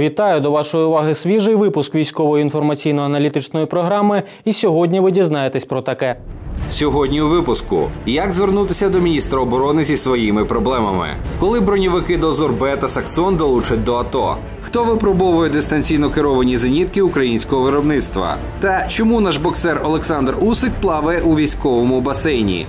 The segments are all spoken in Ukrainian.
Вітаю до вашої уваги свіжий випуск військової інформаційно-аналітичної програми. І сьогодні ви дізнаєтесь про таке. Сьогодні у випуску як звернутися до міністра оборони зі своїми проблемами, коли броньовики до Зорбе та Саксон долучать до АТО, хто випробовує дистанційно керовані зенітки українського виробництва, та чому наш боксер Олександр Усик плаває у військовому басейні.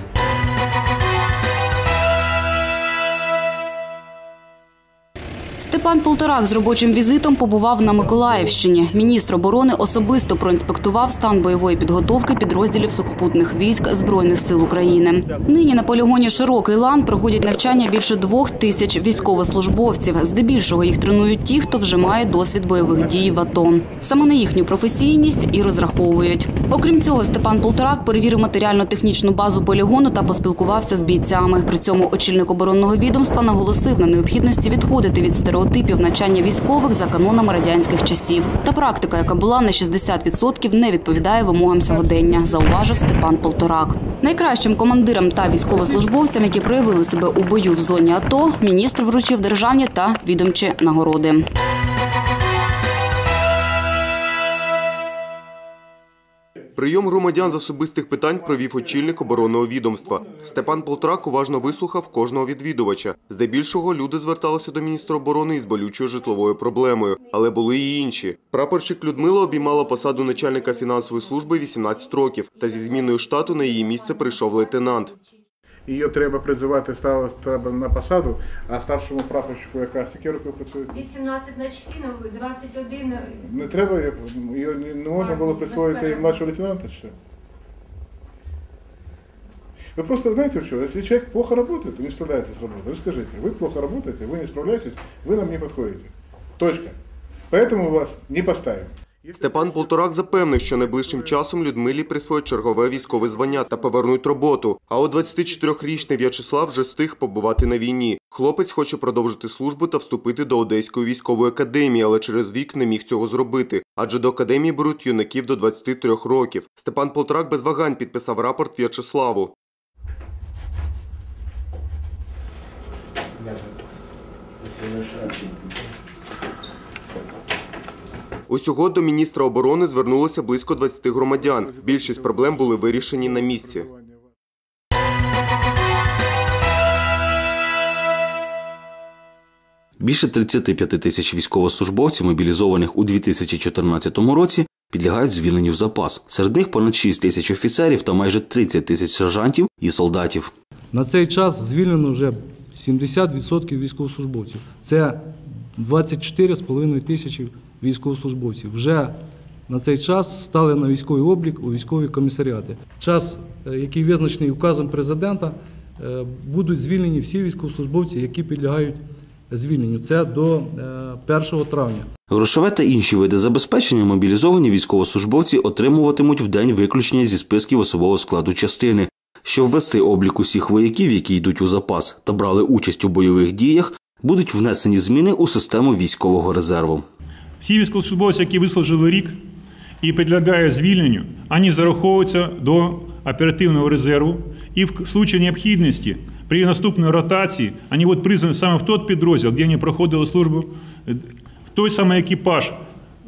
Степан Полторак з робочим візитом побував на Миколаївщині. Міністр оборони особисто проінспектував стан бойової підготовки підрозділів сухопутних військ Збройних сил України. Нині на полігоні Широкий лан проходять навчання більше двох тисяч військовослужбовців. Здебільшого їх тренують ті, хто вже має досвід бойових дій в АТО. Саме на їхню професійність і розраховують. Окрім цього, Степан Полторак перевірив матеріально-технічну базу полігону та поспілкувався з бійцями. При цьому очільник оборонного відомства наголосив на необхідності відходити від стереотипів навчання військових за канонами радянських часів. Та практика, яка була на 60%, не відповідає вимогам сьогодення, зауважив Степан Полторак. Найкращим командирам та військовослужбовцям, які проявили себе у бою в зоні АТО, міністр вручив державні та відомчі нагороди. Прийом громадян з особистих питань провів очільник оборонного відомства. Степан Полтрак уважно вислухав кожного відвідувача. Здебільшого люди зверталися до міністра оборони із болючою житловою проблемою, але були і інші. Прапорщик Людмила обіймала посаду начальника фінансової служби 18 років, та зі зміною штату на її місце прийшов лейтенант Її треба призивати ставити треба на посаду, а старшому прапорщику якраз скільки років працює? 18 начфінов, 21 Не треба, її не- не можна було присвоїти і младшого лейтенанта ще. Вы просто знаете что, если человек плохо работает, не справляется с работой, вы скажите, вы плохо работаете, вы не справляетесь, вы нам не подходите. Точка. Поэтому вас не поставим. Степан Полторак запевнив, що найближчим часом Людмилі присвоять чергове військове звання та повернуть роботу. А от 24-річний В'ячеслав вже встиг побувати на війні. Хлопець хоче продовжити службу та вступити до Одеської військової академії, але через вік не міг цього зробити. Адже до академії беруть юнаків до 23 років. Степан Полторак без вагань підписав рапорт В'ячеславу. Усього до міністра оборони звернулося близько 20 громадян. Більшість проблем були вирішені на місці. Більше 35 тисяч військовослужбовців, мобілізованих у 2014 році, підлягають звільненню в запас. Серед них понад 6 тисяч офіцерів та майже 30 тисяч сержантів і солдатів. На цей час звільнено вже 70% військовослужбовців. Це 24,5 тисячі військовослужбовців. Вже на цей час стали на військовий облік у військові комісаріати. Час, е, який визначений указом президента, е, будуть звільнені всі військовослужбовці, які підлягають звільненню. Це до е, 1 травня. Грошове та інші види забезпечення мобілізовані військовослужбовці отримуватимуть в день виключення зі списків особового складу частини. Щоб ввести облік усіх вояків, які йдуть у запас та брали участь у бойових діях, будуть внесені зміни у систему військового резерву. Всі військовослужбовці, які вислужили рік і підлягають звільненню, вони зараховуються до оперативного резерву і в случае необхідності при наступній ротації вони будуть призвані саме в той підрозділ, де вони проходили службу, в той самий екіпаж,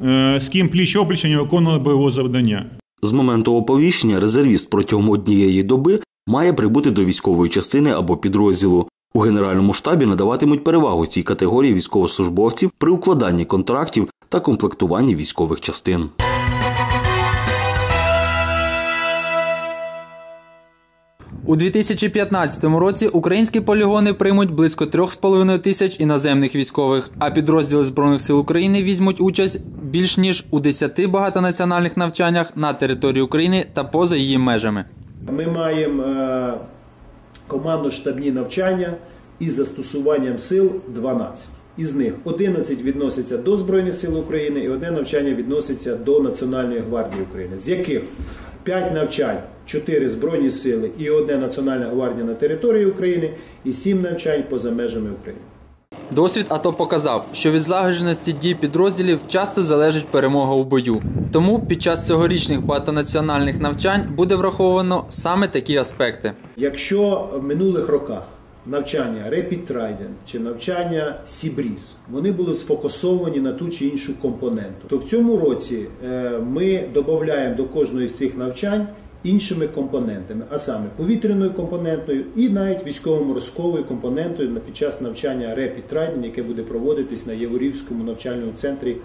е, з ким пліч-опліч вони виконували бойове завдання. З моменту оповіщення резервіст протягом однієї доби має прибути до військової частини або підрозділу. У Генеральному штабі надаватимуть перевагу цій категорії військовослужбовців при укладанні контрактів та комплектуванні військових частин. У 2015 році українські полігони приймуть близько 3,5 тисяч іноземних військових, а підрозділи Збройних сил України візьмуть участь більш ніж у 10 багатонаціональних навчаннях на території України та поза її межами. Ми маємо е, командно-штабні навчання із застосуванням сил 12. Із них 11 відноситься до Збройних сил України і одне навчання відноситься до Національної гвардії України, з яких 5 навчань, 4 Збройні сили і одне Національна гвардія на території України, і 7 навчань поза межами України. Досвід АТО показав, що від злагодженості дій підрозділів часто залежить перемога у бою. Тому під час цьогорічних багатонаціональних навчань буде враховано саме такі аспекти. Якщо в минулих роках навчання Trident чи навчання Сібріз, вони були сфокусовані на ту чи іншу компоненту. То в цьому році е, ми додаємо до кожної з цих навчань іншими компонентами, а саме повітряною компонентою і навіть військово-морською компонентою на- під час навчання Trident, яке буде проводитись на Єворівському навчальному центрі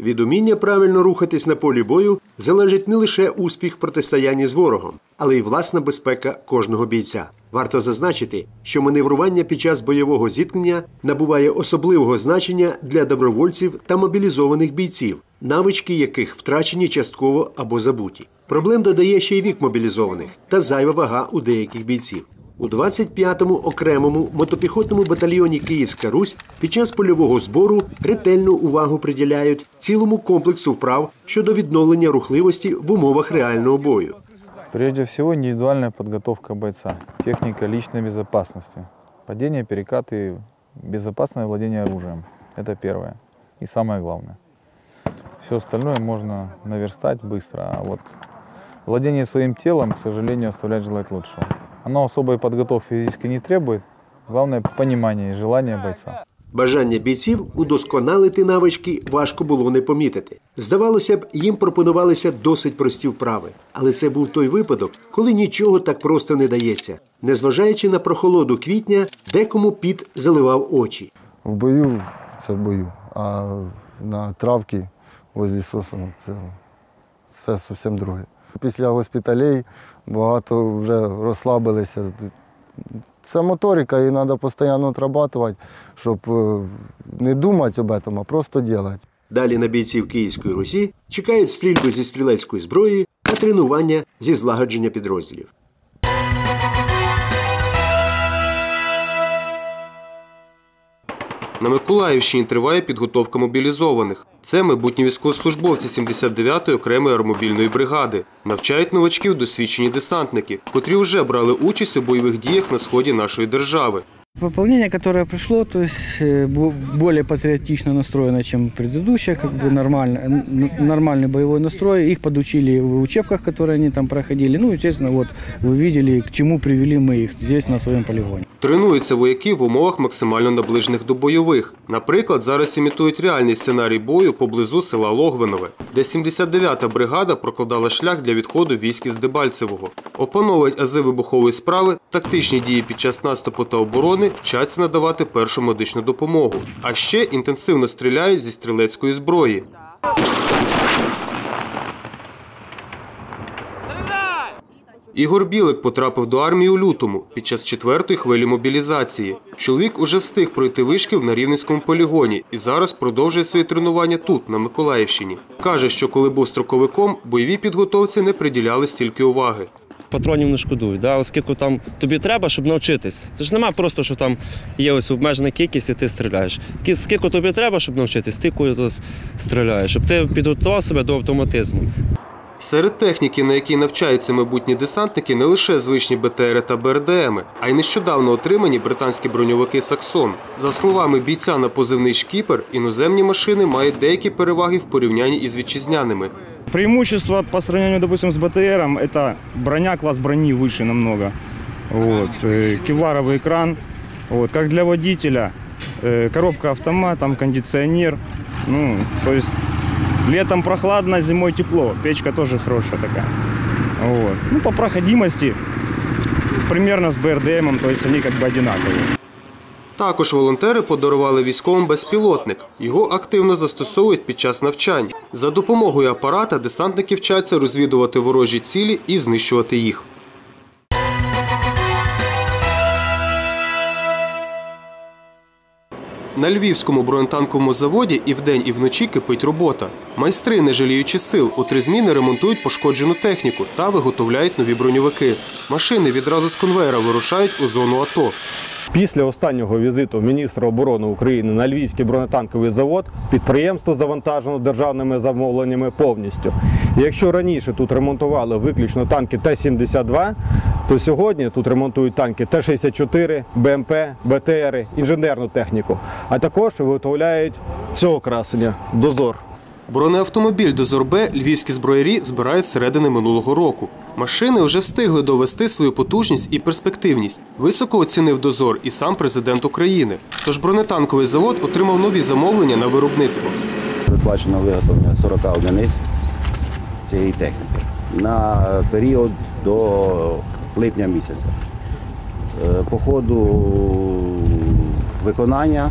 Від уміння правильно рухатись на полі бою залежить не лише успіх в протистоянні з ворогом, але й власна безпека кожного бійця. Варто зазначити, що маневрування під час бойового зіткнення набуває особливого значення для добровольців та мобілізованих бійців, навички яких втрачені частково або забуті. Проблем додає ще й вік мобілізованих та зайва вага у деяких бійців. У 25-му окремому мотопіхотному батальйоні Київська Русь під час польового збору ретельну увагу приділяють цілому комплексу вправ щодо відновлення рухливості в умовах реального бою. Прежде всего, индивидуальная подготовка бойца, техника личной безопасности, падение, перекаты, безопасное владение оружием. Это первое и самое главное. Все остальное можно наверстать быстро, а вот владение своим телом, к сожалению, оставляет желать лучшего. Оно особой подготовки физически не требует, главное понимание и желание бойца. Бажання бійців удосконалити навички важко було не помітити. Здавалося б, їм пропонувалися досить прості вправи, але це був той випадок, коли нічого так просто не дається. Незважаючи на прохолоду квітня, декому піт заливав очі. В бою це в бою, а на травці возле сосну це все зовсім друге. Після госпіталей багато вже розслабилися. Це моторика, і треба постійно отрабатувати, щоб е, не думати об этом, а просто робити. Далі на бійців Київської Русі чекають стрільбу зі стрілецької зброї та тренування зі злагодження підрозділів. На Миколаївщині триває підготовка мобілізованих. Це майбутні військовослужбовці 79-ї окремої аеромобільної бригади. Навчають новачків досвідчені десантники, котрі вже брали участь у бойових діях на сході нашої держави. Пополнение, которое пришло, то есть э, бо- более патриотично настроено, чем предыдущее, как бы нормально, н- нормальный боевой настрой. Их подучили в учебках, которые они там проходили. Ну, естественно, вот вы видели, к чему привели мы их здесь на своем полигоне. Тренуються вояки в умовах максимально наближених до бойових. Наприклад, зараз імітують реальний сценарій бою поблизу села Логвинове, де 79-та бригада прокладала шлях для відходу військ із Дебальцевого. Опановують ази вибухової справи, тактичні дії під час наступу та оборони, вчаться надавати першу медичну допомогу. А ще інтенсивно стріляють зі стрілецької зброї. Ігор Білик потрапив до армії у лютому під час четвертої хвилі мобілізації. Чоловік уже встиг пройти вишкіл на Рівненському полігоні і зараз продовжує свої тренування тут, на Миколаївщині. Каже, що коли був строковиком, бойовій підготовці не приділяли стільки уваги. Патронів не шкодують, да? оскільки там тобі треба, щоб навчитись. Це ж немає просто, що там є ось обмежена кількість і ти стріляєш. Скільки тобі треба, щоб навчитись, ти стріляєш, щоб ти підготував себе до автоматизму. Серед техніки, на якій навчаються майбутні десантники, не лише звичні БТРи та БРДМи, а й нещодавно отримані британські броньовики Саксон. За словами бійця на позивний шкіпер, іноземні машини мають деякі переваги в порівнянні із вітчизняними. Преимущество по сравнению, допустим, с БТРом, это броня, класс брони выше намного. Вот. э, Кевларовый экран. Вот. Как для водителя, э, коробка автомат, там кондиционер. Ну, то есть летом прохладно, зимой тепло. Печка тоже хорошая такая. Вот. Ну, по проходимости примерно с БРДМом, то есть они как бы одинаковые. Також волонтери подарували військовим безпілотник. Його активно застосовують під час навчань. За допомогою апарата десантники вчаться розвідувати ворожі цілі і знищувати їх. На львівському бронетанковому заводі і вдень, і вночі кипить робота. Майстри, не жаліючи сил, у три зміни ремонтують пошкоджену техніку та виготовляють нові броньовики. Машини відразу з конвейера вирушають у зону АТО. Після останнього візиту міністра оборони України на Львівський бронетанковий завод підприємство завантажено державними замовленнями повністю. Якщо раніше тут ремонтували виключно танки Т-72, то сьогодні тут ремонтують танки Т-64, БМП, БТРи, інженерну техніку, а також виготовляють цього красення дозор. Бронеавтомобіль «Дозор Б» львівські зброярі збирають з середини минулого року. Машини вже встигли довести свою потужність і перспективність. Високо оцінив дозор і сам президент України. Тож бронетанковий завод отримав нові замовлення на виробництво. Передбачено виготовлення 40 одиниць цієї техніки на період до липня місяця. Е, По ходу виконання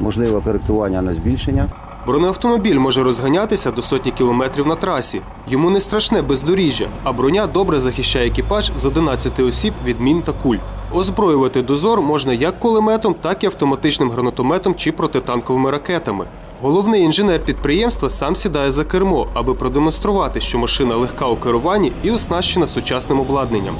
можливе коректування на збільшення. Бронеавтомобіль може розганятися до сотні кілометрів на трасі. Йому не страшне бездоріжжя, а броня добре захищає екіпаж з 11 осіб від мін та куль. Озброювати дозор можна як кулеметом, так і автоматичним гранатометом чи протитанковими ракетами. Головний інженер підприємства сам сідає за кермо, аби продемонструвати, що машина легка у керуванні і оснащена сучасним обладнанням.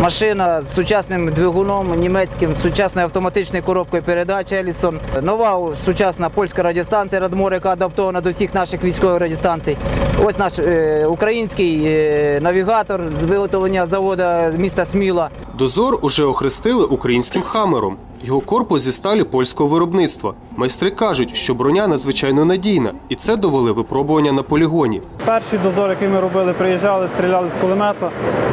Машина з сучасним двигуном німецьким, з сучасною автоматичною коробкою передач Елісон. Нова сучасна польська радіостанція Радмор, яка адаптована до всіх наших військових радіостанцій. Ось наш е, український е, навігатор з виготовлення заводу міста Сміла. Дозор уже охрестили українським хамером. Його корпус зі сталі польського виробництва. Майстри кажуть, що броня надзвичайно надійна, і це довели випробування на полігоні. Перший дозор, який ми робили, приїжджали, стріляли з кулемета,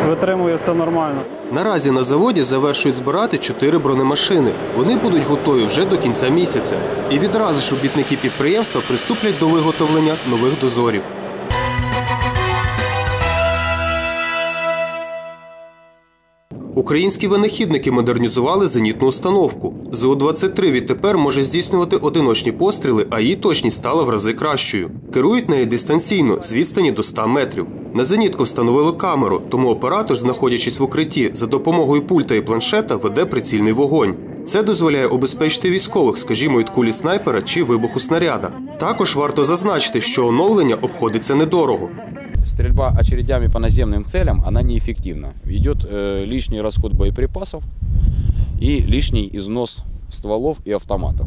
витримує все нормально. Наразі на заводі завершують збирати чотири бронемашини. Вони будуть готові вже до кінця місяця. І відразу ж робітники підприємства приступлять до виготовлення нових дозорів. Українські винахідники модернізували зенітну установку. ЗУ-23 відтепер може здійснювати одиночні постріли, а її точність стала в рази кращою. Керують нею дистанційно з відстані до 100 метрів. На зенітку встановили камеру, тому оператор, знаходячись в укритті, за допомогою пульта і планшета веде прицільний вогонь. Це дозволяє обезпечити військових, скажімо, від кулі снайпера чи вибуху снаряда. Також варто зазначити, що оновлення обходиться недорого Стрельба очередями по наземным целям, она неэффективна. Идет э, лишний расход боеприпасов и лишний износ стволов и автоматов.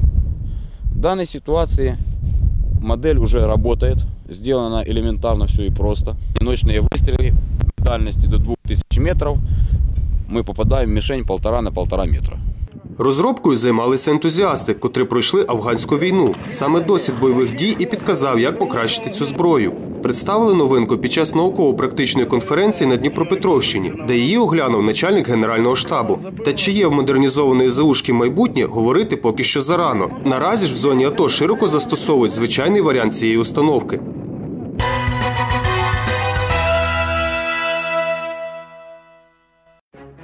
В данной ситуации модель уже работает, сделано элементарно все и просто. Одиночные выстрелы дальности до 2000 метров мы попадаем в мишень полтора на полтора метра. Розробкою займалися ентузіасти, котрі пройшли афганську війну. Саме досвід бойових дій і підказав, як покращити цю зброю. Представили новинку під час науково-практичної конференції на Дніпропетровщині, де її оглянув начальник генерального штабу. Та чи є в модернізованої заушки майбутнє, говорити поки що зарано. Наразі ж в зоні АТО широко застосовують звичайний варіант цієї установки.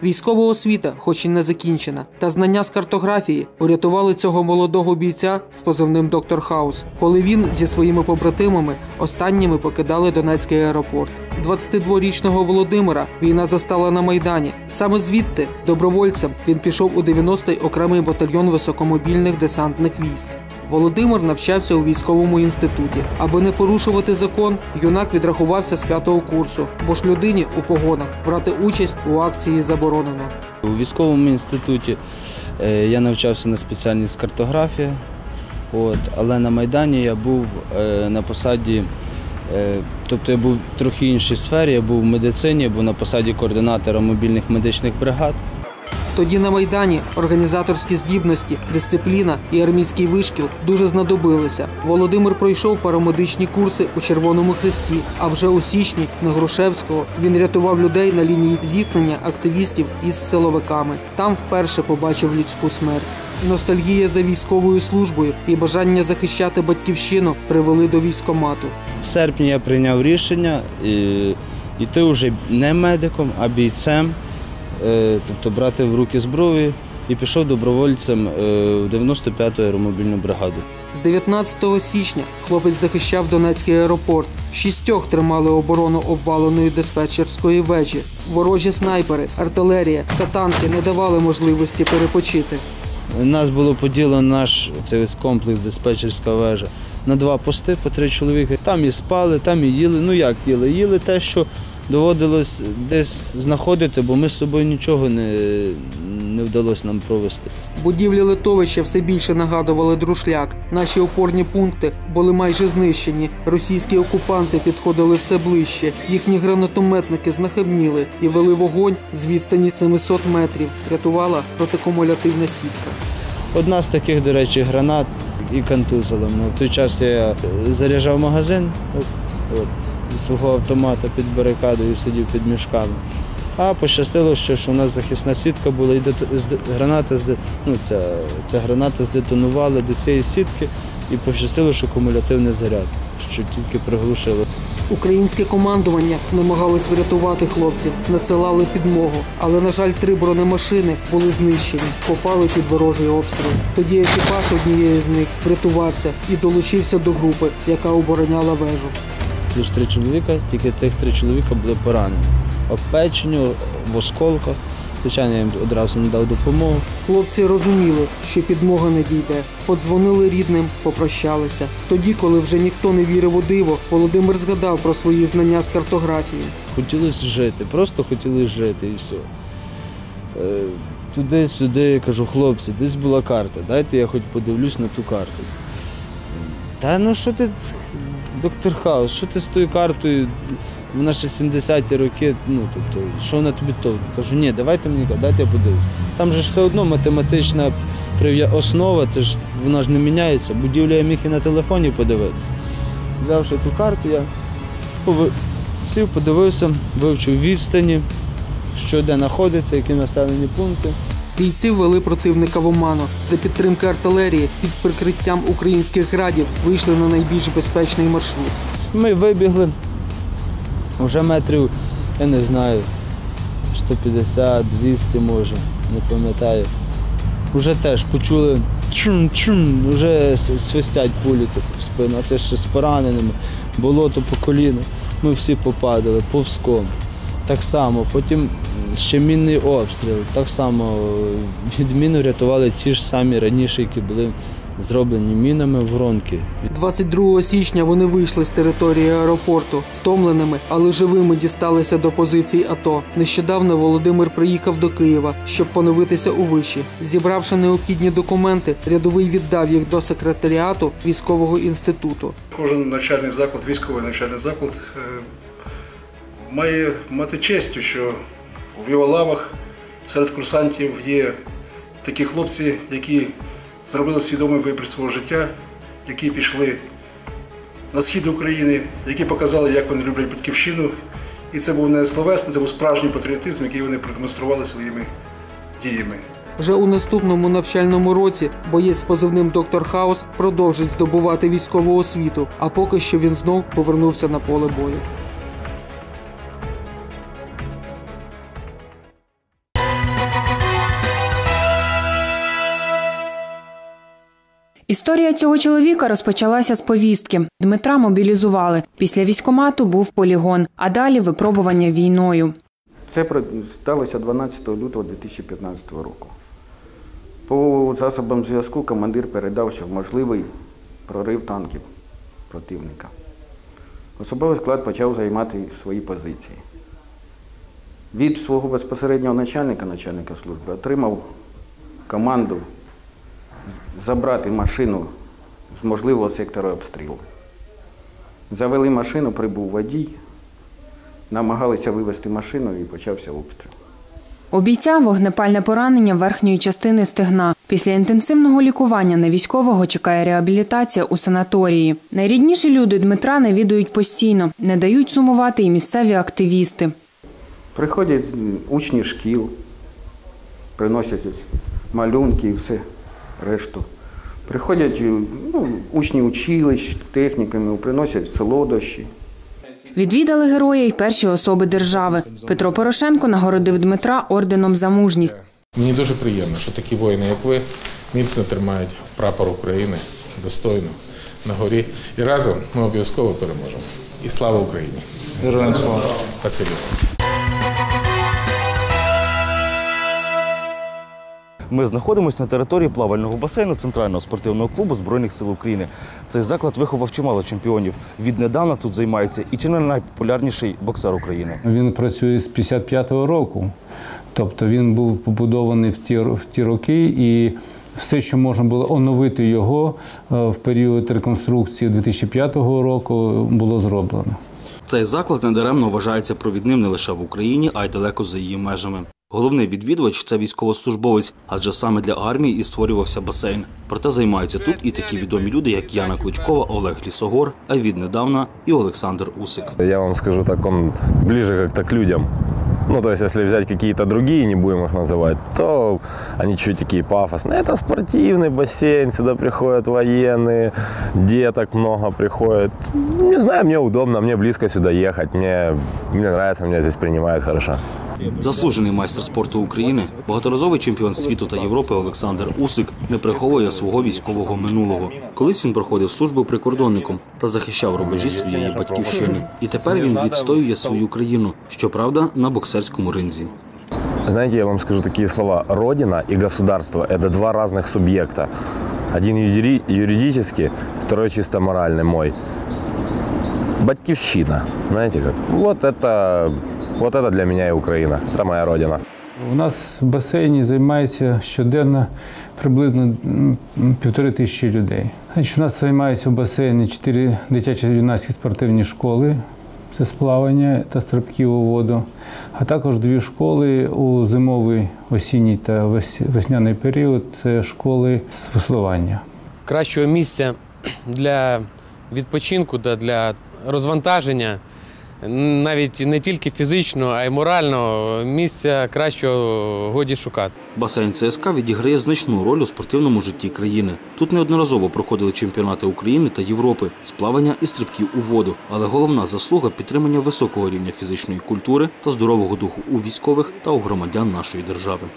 Військова освіта, хоч і не закінчена, та знання з картографії урятували цього молодого бійця з позивним доктор Хаус, коли він зі своїми побратимами останніми покидали Донецький аеропорт. 22-річного Володимира війна застала на майдані. Саме звідти, добровольцем, він пішов у 90-й окремий батальйон високомобільних десантних військ. Володимир навчався у військовому інституті. Аби не порушувати закон, юнак відрахувався з п'ятого курсу, бо ж людині у погонах брати участь у акції заборонено. У військовому інституті е, я навчався на спеціальність картографія, от, але на Майдані я був е, на посаді, е, тобто я був в трохи іншій сфері, я був в медицині, був на посаді координатора мобільних медичних бригад. Тоді на майдані організаторські здібності, дисципліна і армійський вишкіл дуже знадобилися. Володимир пройшов парамедичні курси у Червоному Хресті. А вже у січні на Грушевського він рятував людей на лінії зіткнення активістів із силовиками. Там вперше побачив людську смерть. Ностальгія за військовою службою і бажання захищати батьківщину привели до військомату. В серпні я прийняв рішення е, йти вже не медиком, а бійцем, тобто брати в руки зброю і пішов добровольцем е, в 95-ту аеромобільну бригаду. З 19 січня хлопець захищав Донецький аеропорт. В шістьох тримали оборону обваленої диспетчерської вежі. Ворожі снайпери, артилерія та танки не давали можливості перепочити. Нас було поділено наш цей комплекс диспетчерська вежа на два пости по три чоловіки. Там і спали, там і їли. Ну як їли? Їли те, що доводилось десь знаходити, бо ми з собою нічого не, не вдалося нам провести. Будівлі литовища все більше нагадували друшляк. Наші опорні пункти були майже знищені. Російські окупанти підходили все ближче. Їхні гранатометники знахабніли і вели вогонь з відстані 700 метрів. Рятувала протикумулятивна сітка. Одна з таких, до речі, гранат і контузила. В той час я заряджав магазин, от, свого автомата під барикадою, сидів під мішками. А пощастило, що, що у нас захисна сітка була, і граната, ну, ця, ця граната здетонувала до цієї сітки, і пощастило, що кумулятивний заряд, що тільки приглушило. Українське командування намагалось врятувати хлопців, надсилали підмогу, але, на жаль, три бронемашини були знищені, попали під ворожий обстріл. Тоді екіпаж однієї з них врятувався і долучився до групи, яка обороняла вежу. Плюс три чоловіка, тільки тих три чоловіка були поранені. Опечені, в осколках. Звичайно, я їм одразу надав допомогу. Хлопці розуміли, що підмога не дійде. Подзвонили рідним, попрощалися. Тоді, коли вже ніхто не вірив у диво, Володимир згадав про свої знання з картографії. Хотілося жити, просто хотіли жити і все. Е, Туди-сюди, я кажу, хлопці, десь була карта, дайте я хоч подивлюсь на ту карту. Та ну що ти, доктор Хаус, що ти з тою картою? Вона ще 70-ті роки, ну тобто, що вона тобі то? Кажу, ні, давайте мені, дайте я подивлюсь. Там же все одно математична основа, це ж вона ж не міняється. Будівлю я міг і на телефоні подивитися. Взявши ту карту, я сів, подивився, вивчив відстані, що де знаходиться, які населені пункти. Бійці ввели противника в оману. За підтримки артилерії під прикриттям українських градів вийшли на найбільш безпечний маршрут. Ми вибігли вже метрів, я не знаю, 150-200 може, не пам'ятаю. Уже теж почули чум-чум, вже свистять пулі в спину, а це ще з пораненими, болото по коліна. Ми всі попадали повзком. Так само, потім ще мінний обстріл. Так само е, від міни рятували ті ж самі раніше, які були зроблені мінами воронки. 22 січня вони вийшли з території аеропорту, втомленими, але живими дісталися до позицій АТО. Нещодавно Володимир приїхав до Києва, щоб поновитися у виші. Зібравши необхідні документи, рядовий віддав їх до секретаріату військового інституту. Кожен навчальний заклад, військовий навчальний заклад е, має мати честю, що в його лавах серед курсантів є такі хлопці, які зробили свідомий вибір свого життя, які пішли на схід України, які показали, як вони люблять батьківщину. І це був не словесний, це був справжній патріотизм, який вони продемонстрували своїми діями. Вже у наступному навчальному році боєць з позивним Доктор Хаус продовжить здобувати військову освіту, а поки що він знов повернувся на поле бою. Історія цього чоловіка розпочалася з повістки. Дмитра мобілізували. Після військомату був полігон, а далі випробування війною. Це сталося 12 лютого 2015 року. По засобам зв'язку командир передав, що можливий прорив танків противника. Особовий склад почав займати свої позиції. Від свого безпосереднього начальника, начальника служби, отримав команду забрати машину з можливого сектора обстрілу. Завели машину, прибув водій, намагалися вивезти машину і почався обстріл. У бійця вогнепальне поранення верхньої частини стегна. Після інтенсивного лікування на військового чекає реабілітація у санаторії. Найрідніші люди Дмитра навідують постійно, не дають сумувати і місцеві активісти. Приходять учні шкіл, приносять малюнки і все решту. Приходять е, ну, учні училищ, технікумів, приносять солодощі. Відвідали героя й перші особи держави. Петро Порошенко нагородив Дмитра орденом за мужність. Мені дуже приємно, що такі воїни, як ви, міцно тримають прапор України достойно на горі. І разом ми обов'язково переможемо. І слава Україні! Героям слава! Спасибі. Ми знаходимося на території плавального басейну Центрального спортивного клубу Збройних сил України. Цей заклад виховав чимало чемпіонів. Віднедавна тут займається і чи не найпопулярніший боксер України. Він працює з 55-го року. Тобто він був побудований в ті, в ті роки, і все, що можна було оновити його е, в період реконструкції 2005 року, було зроблено. Цей заклад недаремно вважається провідним не лише в Україні, а й далеко за її межами. Головний відвідувач це військовослужбовець, адже саме для армії і створювався басейн. Проте займаються тут і такі відомі люди, як Яна Кличкова, Олег Лісогор, а віднедавна і Олександр Усик. Я вам скажу так, он ближе як так людям. Ну, то есть, если взять какие-то другие, не будем их называть, то они чуть такие пафосные. Это спортивный бассейн, сюда приходят военные, деток много приходит. Не знаю, мне удобно, мне близко сюда ехать, мне, мне нравится, меня здесь принимают хорошо. Заслужений майстер спорту України, багаторазовий чемпіон світу та Європи Олександр Усик не приховує свого військового минулого. Колись він проходив службу прикордонником та захищав рубежі своєї батьківщини. І тепер він відстоює свою країну, щоправда, на боксерському ринзі. Знаете, я вам скажу такие слова. Родина и государство – это два разных субъекта. Один юри- юридический, второй чисто моральный мой. Батькивщина, знаете как? Вот это, вот это для меня и Украина. Это моя родина. У нас в басейні займається щоденно приблизно м, м, півтори тисячі людей. Значить, у нас займаються в басейні чотири дитячі юнацькі спортивні школи. Це сплавання та стрибки у воду, а також дві школи у зимовий, осінній та весняний період це школи з веслування. кращого місця для відпочинку та для розвантаження, навіть не тільки фізично, а й морально, місця кращого годі шукати. Басейн ЦСКА відіграє значну роль у спортивному житті країни. Тут неодноразово проходили чемпіонати України та Європи з плавання і стрибків у воду. Але головна заслуга підтримання високого рівня фізичної культури та здорового духу у військових та у громадян нашої держави.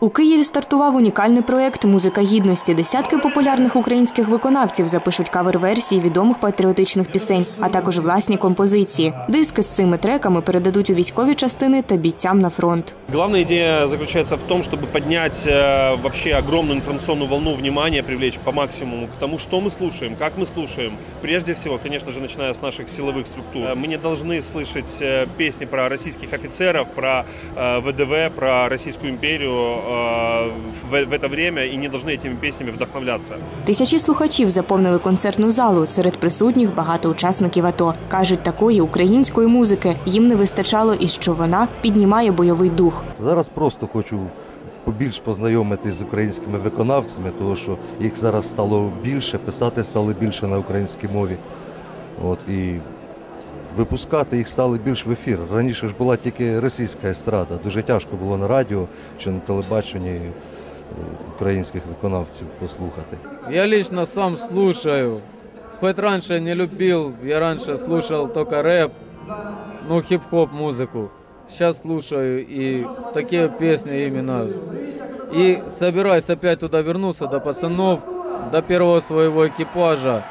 У Києві стартував унікальний проєкт Музика гідності. Десятки популярних українських виконавців запишуть кавер-версії відомих патріотичних пісень, а також власні композиції. Диски з цими треками передадуть у військові частини та бійцям на фронт. Главная идея заключается в том, чтобы поднять э, вообще огромную информационную волну внимания, привлечь по максимуму к тому, что мы слушаем, как мы слушаем. Прежде всего, конечно же, начиная с наших силовых структур. Э, Мы не должны слышать э, песни про российских офицеров, про э, ВДВ, про Российскую империю э, в, в это время и не должны этими песнями вдохновляться. Тисячі слухачів заповнили концертну залу. Серед присутніх багато учасників АТО. Кажуть, такої української музики їм не вистачало і що вона піднімає бойовий дух. Зараз просто хочу побільш познайомитись з українськими виконавцями, тому що їх зараз стало більше, писати стало більше на українській мові. От, і випускати їх стало більш в ефір. Раніше ж була тільки російська естрада. Дуже тяжко було на радіо чи на телебаченні е, українських виконавців послухати. Я лично сам слушаю. Хоть раньше не любил, я раньше слушал только рэп, ну хип-хоп музыку. Сейчас слушаю и такие песни именно. И собираюсь опять туда вернуться до пацанов, до первого своего экипажа.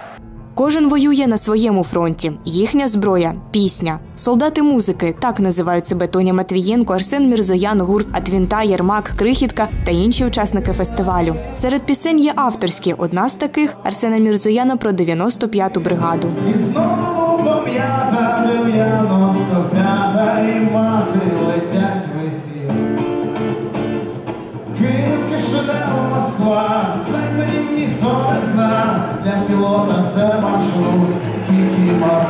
Кожен воює на своєму фронті. Їхня зброя пісня. Солдати музики так називають себе Тоня Матвієнко, Арсен Мірзоян, гурт Атвінта, Єрмак, Крихітка та інші учасники фестивалю. Серед пісень є авторські. Одна з таких Арсена Мірзояна про 95-ту бригаду. І знову пам'ята 95-та і мати летять в ефір. Київ, Кишинев, Москва, секторів ніхто не зна. Для пілота це маршрут Кікімар.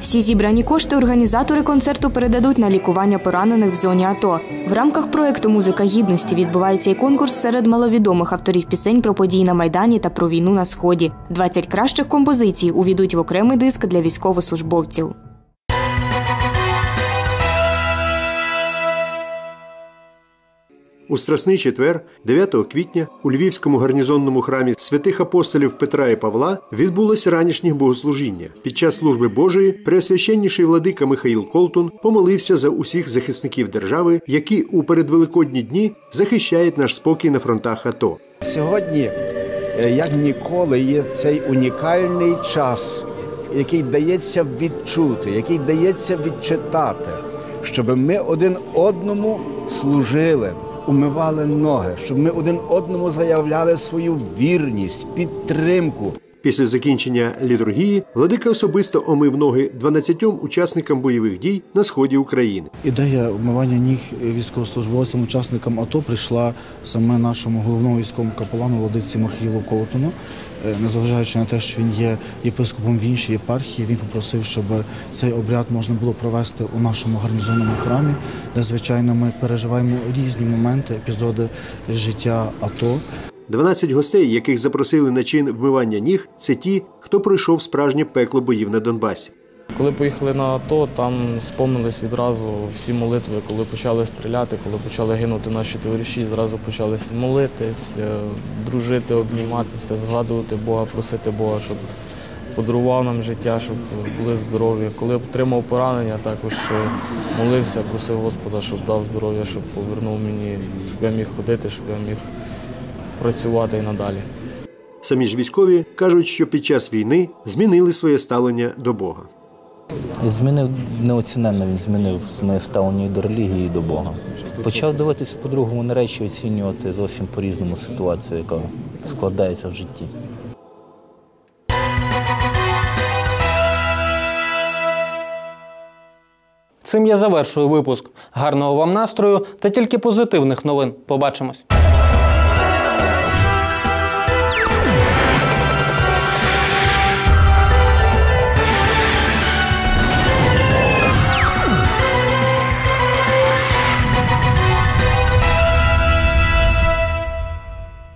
Всі зібрані кошти організатори концерту передадуть на лікування поранених в зоні АТО. В рамках проекту Музика гідності відбувається і конкурс серед маловідомих авторів пісень про події на майдані та про війну на сході. 20 кращих композицій увійдуть в окремий диск для військовослужбовців. У Страсний четвер, 9 квітня, у Львівському гарнізонному храмі святих апостолів Петра і Павла відбулося ранішнє богослужіння. Під час служби Божої преосвященніший владика Михаїл Колтун помолився за усіх захисників держави, які у передвеликодні дні захищають наш спокій на фронтах АТО. Сьогодні, е, як ніколи, є цей унікальний час, який дається відчути, який дається відчитати, щоб ми один одному служили, умивали ноги, щоб ми один одному заявляли свою вірність, підтримку. Після закінчення літургії владика особисто омив ноги 12 учасникам бойових дій на сході України. Ідея вмивання ніг військовослужбовцям, учасникам АТО прийшла саме нашому головному військовому капелану владиці Михайлу Колотону. Е, Незважаючи на те, що він є єпископом в іншій єпархії, він попросив, щоб цей обряд можна було провести у нашому гарнізонному храмі, де звичайно ми переживаємо різні моменти, епізоди життя АТО. 12 гостей, яких запросили на чин вмивання ніг, це ті, хто пройшов справжнє пекло боїв на Донбасі. Коли поїхали на АТО, там спомнились відразу всі молитви, коли почали стріляти, коли почали гинути наші товариші, зразу почали молитись, е, дружити, обніматися, згадувати Бога, просити Бога, щоб подарував нам життя, щоб були здорові. Коли отримав поранення, також е, молився, просив Господа, щоб дав здоров'я, щоб повернув мені, щоб я міг ходити, щоб я міг працювати і надалі. Самі ж військові кажуть, що під час війни змінили своє ставлення до Бога. Змінив неоціненно, він змінив моє ставлення і до релігії, і до Бога. Почав дивитися по-другому на речі, оцінювати зовсім по-різному ситуацію, яка складається в житті. Цим я завершую випуск. Гарного вам настрою та тільки позитивних новин. Побачимось.